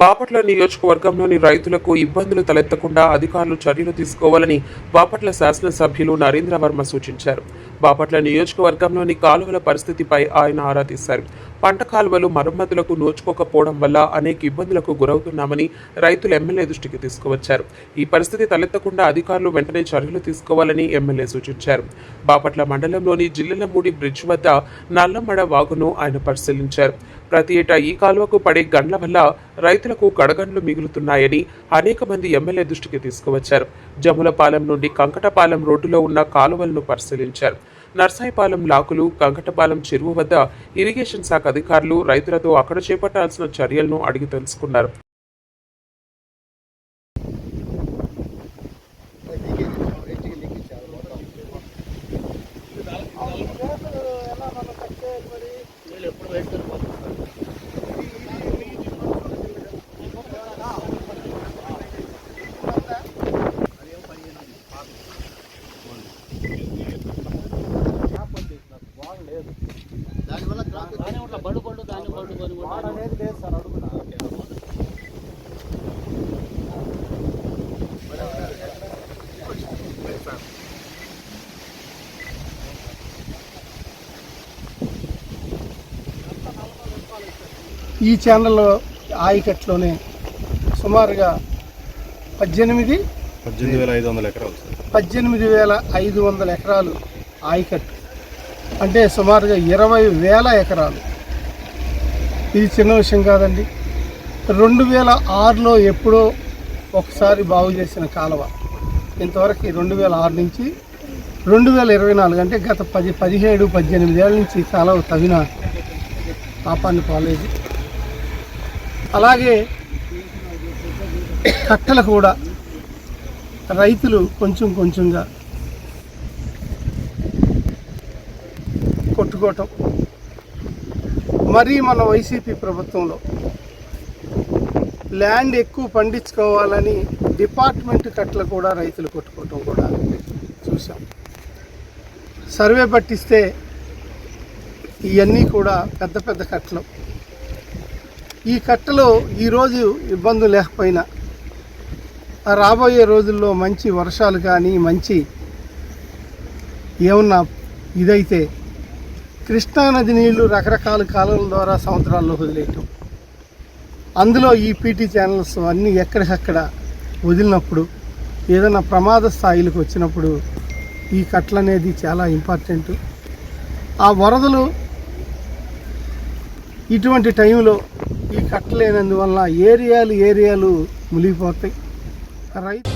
బాపట్ల నియోజకవర్గంలోని రైతులకు ఇబ్బందులు తలెత్తకుండా అధికారులు చర్యలు తీసుకోవాలని బాపట్ల శాసనసభ్యులు నరేంద్ర వర్మ సూచించారు. బాపట్ల నియోజకవర్గంలోని కాలువల పరిస్థితిపై ఆయన ఆరా తీశారు. పంట కాలువలు మరమ్మతులకు నోచుకోకపోవడం వల్ల అనేక ఇబ్బందులకు గురవుతున్నామని రైతులు ఎమ్మెల్యే దృష్టికి తీసుకువచ్చారు. ఈ పరిస్థితి తలెత్తకుండా అధికారులు వెంటనే చర్యలు తీసుకోవాలని ఎమ్మెల్యే సూచించారు. బాపట్ల మండలంలోని జిల్లెలమూడి బ్రిడ్జ్ వద్ద నల్లమడ వాగును ఆయన పరిశీలించారు. ప్రతి ఏటా ఈ కాలువకు పడే గండ్ల వల్ల రైతులకు కడగండ్లు మిగులుతున్నాయని అనేక మంది ఎమ్మెల్యే దృష్టికి తీసుకువచ్చారు. జములపాలెం నుండి కంకటపాలెం రోడ్డులో ఉన్న కాలువలను పరిశీలించారు. నర్సాయిపాలెం లాకులు కంకటపాలెం చెరువు వద్ద ఇరిగేషన్ శాఖ అధికారులు రైతులతో అక్కడ చేపట్టాల్సిన చర్యలను అడిగి తెలుసుకున్నారు. ఎప్పుడు అనేది లేదు సార్ అడుగునా ఈ ఛానల్లో ఆయకట్లోనే సుమారుగా పద్దెనిమిది పద్దెనిమిది వేల ఐదు వందల ఎకరాలు పద్దెనిమిది వేల ఐదు వందల ఎకరాలు ఆయకట్టు. అంటే సుమారుగా ఇరవై వేల ఎకరాలు. ఇది చిన్న విషయం కాదండి. రెండు వేల ఆరులో ఎప్పుడో ఒకసారి బాగు చేసిన కాలువ. ఇంతవరకు రెండు వేల ఆరు నుంచి రెండు వేల ఇరవై నాలుగు అంటే గత పది పదిహేడు పద్దెనిమిది ఏళ్ళ నుంచి కాలువ తవ్విన పాపాన్ని పాలేదు. అలాగే కట్టలు కూడా రైతులు కొంచెం కొంచెంగా కొట్టుకోవటం మరీ మన వైసీపీ ప్రభుత్వంలో ల్యాండ్ ఎక్కువ పండించుకోవాలని డిపార్ట్మెంట్ కట్టలు కూడా రైతులు కొట్టుకోవటం కూడా చూసాం సర్వే పట్టిస్తే ఇవన్నీ కూడా పెద్ద పెద్ద కట్టలు. ఈ కట్టలు ఈరోజు ఇబ్బందులు లేకపోయినా రాబోయే రోజుల్లో మంచి వర్షాలు కానీ మంచి ఏమన్నా ఇదైతే కృష్ణానది నీళ్ళు రకరకాల కాలువల ద్వారా సంవత్సరాల్లో వదిలేయటం. అందులో ఈ పీటీ ఛానల్స్ అన్నీ ఎక్కడికక్కడ వదిలినప్పుడు ఏదైనా ప్రమాద స్థాయిలకు వచ్చినప్పుడు ఈ కట్టలు అనేది చాలా ఇంపార్టెంట్ ఆ వరదలు ఇటువంటి టైంలో ఈ కట్టలేనందువల్ల ఏరియాలు ఏరియాలు మునిగిపోతాయి. రైతు